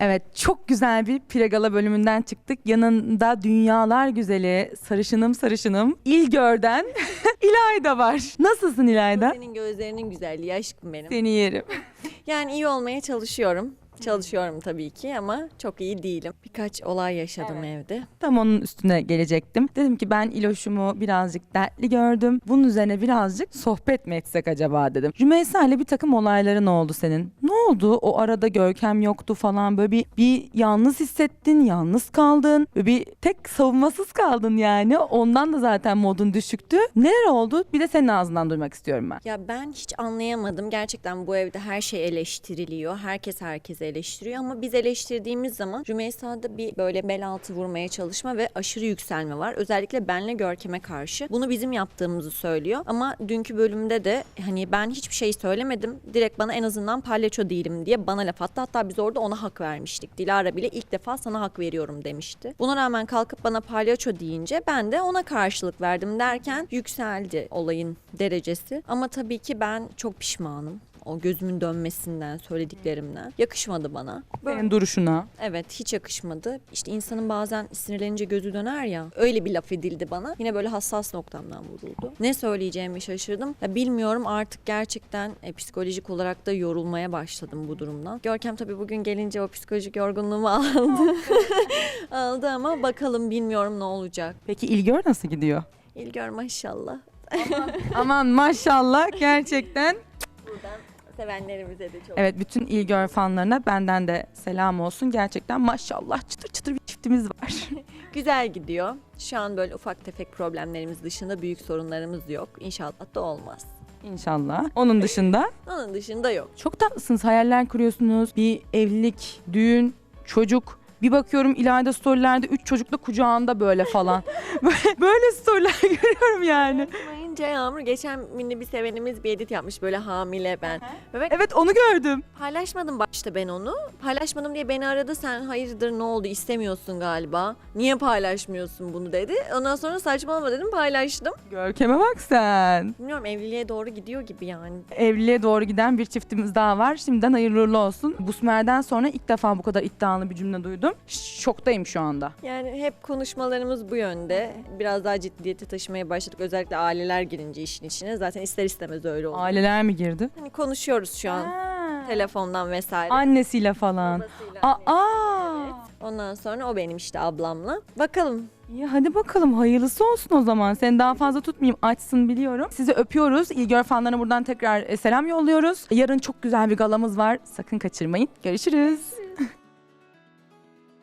Evet çok güzel bir Pregala bölümünden çıktık. Yanında dünyalar güzeli sarışınım sarışınım İlgör'den İlayda var. Nasılsın İlayda? Senin gözlerinin güzelliği aşkım benim. Seni yerim. Yani iyi olmaya çalışıyorum. Çalışıyorum tabii ki ama çok iyi değilim. Birkaç olay yaşadım evde. Tam onun üstüne gelecektim. Dedim ki ben İloş'umu birazcık dertli gördüm. Bunun üzerine birazcık sohbet mi etsek acaba dedim. Rümeysa ile bir takım olayların oldu senin. Ne oldu? O arada Görkem yoktu falan böyle bir, bir yalnız hissettin, yalnız kaldın. Böyle bir tek savunmasız kaldın yani. Ondan da zaten modun düşüktü. Neler oldu? Bir de senin ağzından duymak istiyorum ben. Ya ben hiç anlayamadım. Gerçekten bu evde her şey eleştiriliyor. Herkes herkese eleştiriyor ama biz eleştirdiğimiz zaman Rümeysa'da bir böyle bel altı vurmaya çalışma ve aşırı yükselme var. Özellikle benle Görkem'e karşı. Bunu bizim yaptığımızı söylüyor. Ama dünkü bölümde de hani ben hiçbir şey söylemedim. Direkt bana en azından palyaço değilim diye bana laf attı. Hatta biz orada ona hak vermiştik. Dilara bile ilk defa sana hak veriyorum demişti. Buna rağmen kalkıp bana palyaço deyince ben de ona karşılık verdim derken yükseldi olayın derecesi. Ama tabii ki ben çok pişmanım. O gözümün dönmesinden, söylediklerimden. Yakışmadı bana. Senin duruşuna. Evet hiç yakışmadı. İşte insanın bazen sinirlenince gözü döner ya. Öyle bir laf edildi bana. Yine böyle hassas noktamdan vuruldu. Ne söyleyeceğimi şaşırdım. Ya bilmiyorum artık gerçekten e, psikolojik olarak da yorulmaya başladım bu durumdan. Görkem tabii bugün gelince o psikolojik yorgunluğumu aldı. aldı ama bakalım bilmiyorum ne olacak. Peki İlgör nasıl gidiyor? İlgör maşallah. Aman maşallah gerçekten. Buradan sevenlerimize de çok Evet bütün İlgör fanlarına benden de selam olsun. Gerçekten maşallah çıtır çıtır bir çiftimiz var. güzel gidiyor. Şu an böyle ufak tefek problemlerimiz dışında büyük sorunlarımız yok. İnşallah da olmaz. İnşallah. Onun dışında Onun dışında yok. çok tatlısınız. Hayaller kuruyorsunuz. Bir evlilik, düğün, çocuk. Bir bakıyorum ileride storylerde üç çocukla kucağında böyle falan. böyle, böyle storyler görüyorum yani. Mayınca Yağmur geçen mini bir sevenimiz bir edit yapmış böyle hamile ben. Bebek Evet onu gördüm. paylaşmadım başta ben onu. Paylaşmadım diye beni aradı sen hayırdır ne oldu istemiyorsun galiba. Niye paylaşmıyorsun bunu dedi. Ondan sonra saçmalama dedim paylaştım. Görkem'e bak sen. Bilmiyorum evliliğe doğru gidiyor gibi yani. Evliliğe doğru giden bir çiftimiz daha var. Şimdiden hayırlı uğurlu olsun. Busmer'den sonra ilk defa bu kadar iddialı bir cümle duydum. Şoktayım şu anda. Yani hep konuşmalarımız bu yönde. Biraz daha ciddiyete taşımaya başladık. Özellikle aileler girince işin içine. Zaten ister istemez öyle oldu. Aileler mi girdi? Hani konuşuyoruz şu an telefondan vesaire. Annesiyle falan. Babasıyla. Aa! Ondan sonra o benim işte ablamla. Bakalım. İyi hadi bakalım hayırlısı olsun o zaman. Seni daha fazla tutmayayım açsın biliyorum. Sizi öpüyoruz. İlgör fanlarına buradan tekrar e, selam yolluyoruz. Yarın çok güzel bir galamız var. Sakın kaçırmayın. Görüşürüz.